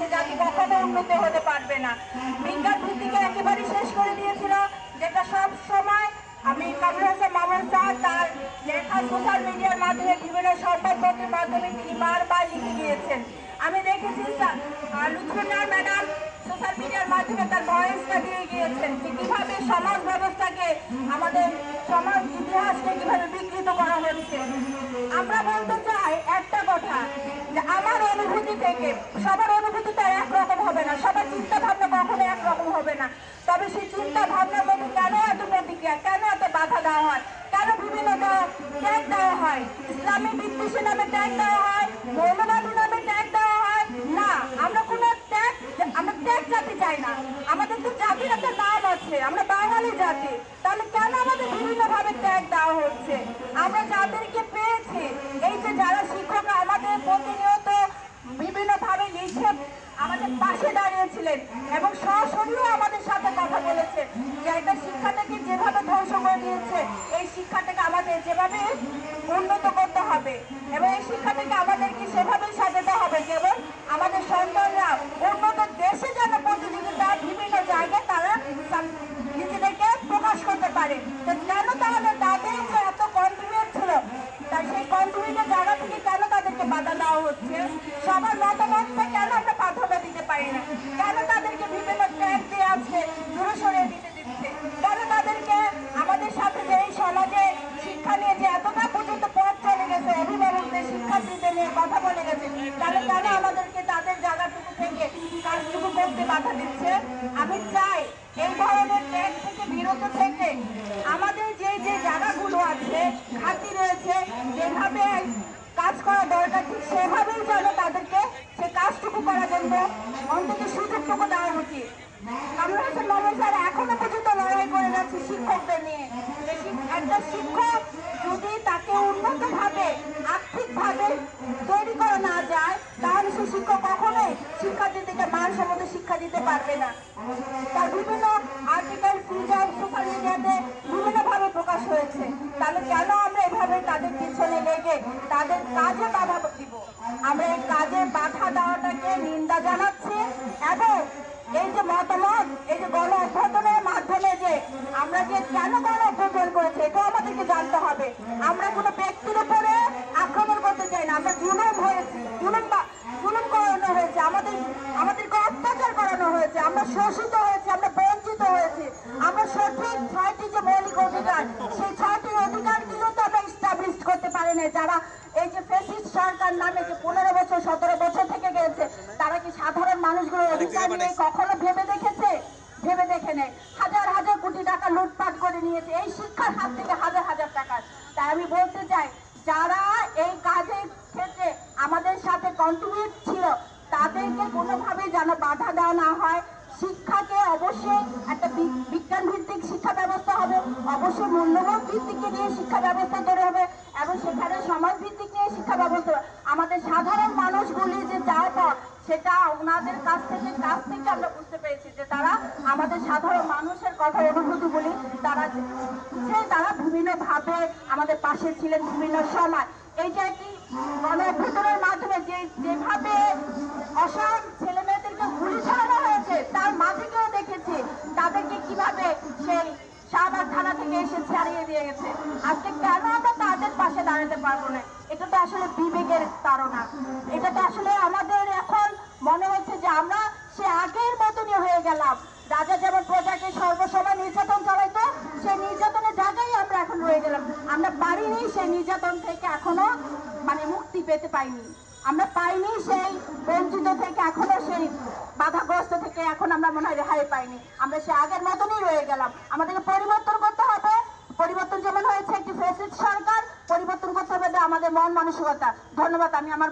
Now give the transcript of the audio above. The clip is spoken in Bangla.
সে জাতি কখনো উন্নত হতে পারবে না। বিজ্ঞান ভিত্তিকে একেবারে শেষ করে দিয়েছিল যেটা সব সময় আমি কামরুল হাসান মামুন স্যার তার লেখা সোশ্যাল মিডিয়ার মাধ্যমে বিভিন্ন সংবাদপত্রের মাধ্যমে তিনি বারবার লিখে গিয়েছেন আমি দেখেছি আহ, ম্যাডাম সোশ্যাল মিডিয়ার মাধ্যমে তার ভয়েসটা দিয়ে গিয়েছেন যে কীভাবে সমাজ ব্যবস্থাকে আমাদের সমাজ ইতিহাসকে কীভাবে বিকৃত করা হচ্ছে। আমরা বলতে চাই একটা কথা যে আমার অনুভূতি থেকে। সবার অনুভূতি তো একরকম হবে না। সবার চিন্তা ভাবনা কখনো একরকম হবে না। তবে সেই চিন্তা ভাবনার মধ্যে কেন এত প্রতিক্রিয়া? কেন এত বাধা দেওয়া হয়? কেন বিভিন্ন ট্যাগ দেওয়া হয়? ইসলামী বিদ্বেষী নামে ট্যাগ দেওয়া হয়? মৌলবাদী নামে ট্যাগ দেওয়া হয়? না, আমরা কোনো ট্যাগ আমরা ট্যাগ জাতি চাই না। আমাদের তো জাতির একটা নাম আছে। আমরা বাঙালি জাতি তাহলে কেন আমাদের বিভিন্ন ভাবে ট্যাগ দেওয়া হচ্ছে আমরা যাদেরকে পেয়েছি এই যে যারা শিক্ষকরা আমাদের প্রতিনিয়ত বিভিন্ন লিখে আমাদের পাশে দাঁড়িয়েছিলেন এবং সরাসরিও আমাদের সাথে কথা বলেছে যে একটা শিক্ষাটাকে যেভাবে ধ্বংস করে দিয়েছে, এই শিক্ষাটাকে আমাদের যেভাবে উন্নত করতে হবে এবং এই শিক্ষাটাকে আমাদেরকে সেভাবেই সাজাতে হবে। কেবল আমাদের সন্তানরা উন্নত দেশে যেন প্রতিযোগিতা বিভিন্ন জায়গায় তারা নিজেদেরকে প্রকাশ করতে পারে। তো কেন তাহলে তাদের যে এত কন্ট্রিবিউট ছিল তাই সেই কন্ট্রিবিউটের জায়গা থেকে কেন তাদেরকে বাধা দেওয়া হচ্ছে? সবার মতামতটা কেন আমরা প্রাধান্য দিতে পারি না? কেন তাদেরকে বিভিন্ন ট্যাগ দিয়ে আছে দূরে সরিয়ে দিতে দিচ্ছে? কেন তাদেরকে আমাদের সাথে যে এই সমাজে শিক্ষা নিয়ে যে এতটা পর্যন্ত পথ চলে গেছে, অভিভাবকদের শিক্ষার্থীদের নিয়ে কথা বলে গেছে, তাহলে কেন আমাদেরকে তাদের জায়গাটুকু থেকে কাজটুকু করতে বাধা দিচ্ছে? আমি চাই এই ধরনের ট্যাগ থেকে বিরত থেকে আমাদের যে যে জায়গাগুলো আছে ঘাটতি রয়েছে যেভাবে কাজ করা দরকার ঠিক সেভাবেই যেন তাদেরকে সে কাজটুকু করার জন্য অন্তত সুযোগটুকু দেওয়া উচিত। হাসান মামুন স্যার, এখনও পর্যন্ত লড়াই করে যাচ্ছে শিক্ষকদের নিয়ে। একটা শিক্ষক যদি তাকে উন্নতভাবে, আর্থিকভাবে তৈরি করা না যায়, তাহলে সেই শিক্ষক কখনোই শিক্ষার্থীদেরকে মানসম্মত শিক্ষা দিতে পারবে না। তার বিভিন্ন আর্টিকেল ফিচার সোশ্যাল মিডিয়াতে বিভিন্নভাবে প্রকাশ হয়েছে। তাহলে কেন আমরা এভাবে তাদের পিছনে লেগে, তাদের কাজে বাধা দিব আমরা এই কাজে বাধা দেওয়াটাকে নিন্দা জানাচ্ছি, এবং এই যে মতামত, এই যে গণ অভ্যর্থনের মাধ্যমে যে আমরা যে কেন গণ অভ্যর্থন করেছে, এটাও আমাদেরকে জানতে হবে। আমরা কোনো ব্যক্তির উপরে আক্রমণ করতে চাই না, আমরা জুলুম হয়েছি, জুলুম জুলুম করানো হয়েছে, আমাদের, আমাদেরকে অত্যাচার করানো হয়েছে, আমরা শোষিত হয়েছি, আমরা বঞ্চিত হয়েছি, আমরা সঠিক ছয়টি যে মৌলিক অধিকার, সেই ছয়টি অধিকারগুলো তো আমরা স্টাবলিশ করতে পারি না যারা সরকার নামে যে পনেরো বছর সতেরো বছর থেকে গেছে তারা কি সাধারণ মানুষগুলোর অধিকার নিয়ে কখনো ভেবে দেখেছে? ভেবে দেখে নেই। হাজার হাজার কোটি টাকা লুটপাট করে নিয়েছে। এই শিক্ষার হাত থেকে হাজার হাজার টাকা। তাই আমি বলতে চাই যারা এই কাজের ক্ষেত্রে আমাদের সাথে কন্ট্রিবিউট ছিল তাদেরকে কোনোভাবেই যেন বাধা দেওয়া না হয়। শিক্ষাকে অবশ্যই একটা বিজ্ঞান ভিত্তিক শিক্ষা ব্যবস্থা হবে। অবশ্যই মূল্যবোধ ভিত্তিক নিয়ে শিক্ষা ব্যবস্থা তৈরি হবে। এবং সেখানে সমাজ ভিত্তিক নিয়ে শিক্ষা ব্যবস্থা আমাদের সাধারণ মানুষগুলি যে চায় পাওয়া সেটা ওনাদের কাছ থেকে কাছ থেকে আমরা বুঝতে পেরেছি যে তারা আমাদের সাধারণ মানুষের কথা অনুভূতি বলি, তারা যে তারা বিভিন্ন ভাবে আমাদের পাশে ছিলেন বিভিন্ন সময়। এই যে একটি গণ অভ্যুত্থানের মাধ্যমে যে যেভাবে অসহায় ছেলে মেয়েদেরকে গুলি ছড়ানো হয়েছে, তার মাঝে কেউ দেখেছি। তাদেরকে কীভাবে সেই শাহবাগ থানা থেকে এসে ছাড়িয়ে দিয়ে গেছে। আজকে কেন আমরা পাশে দাঁড়াতে পারব না। এটা তো আসলে বিবেকের তাড়না। এটা তো আসলে আমাদের এখন মনে হচ্ছে যে আমরা সে আগের মতনই হয়ে গেলাম। রাজা যেমন প্রজাকে সর্বসময় নির্যাতন চালাইতো, সেই নির্যাতনের জায়গায় আমরা এখন রয়ে গেলাম। আমরা পারিনি সেই নির্যাতন থেকে এখনও মানে মুক্তি পেতে পাইনি। আমরা পাইনি সেই বঞ্চিত থেকে এখনও সেই বাধাগ্রস্ত থেকে এখন আমরা মনে হয় রেহাই পাইনি। আমরা সে আগের মতনই রয়ে গেলাম। আমাদেরকে পরিবর্তন করতে হবে পরিবর্তন যেমন হয়েছে একটি ফেসিস্ট সরকার পরিবর্তন করতে হবে আমাদের মন মানসিকতা। ধন্যবাদ আমি আমার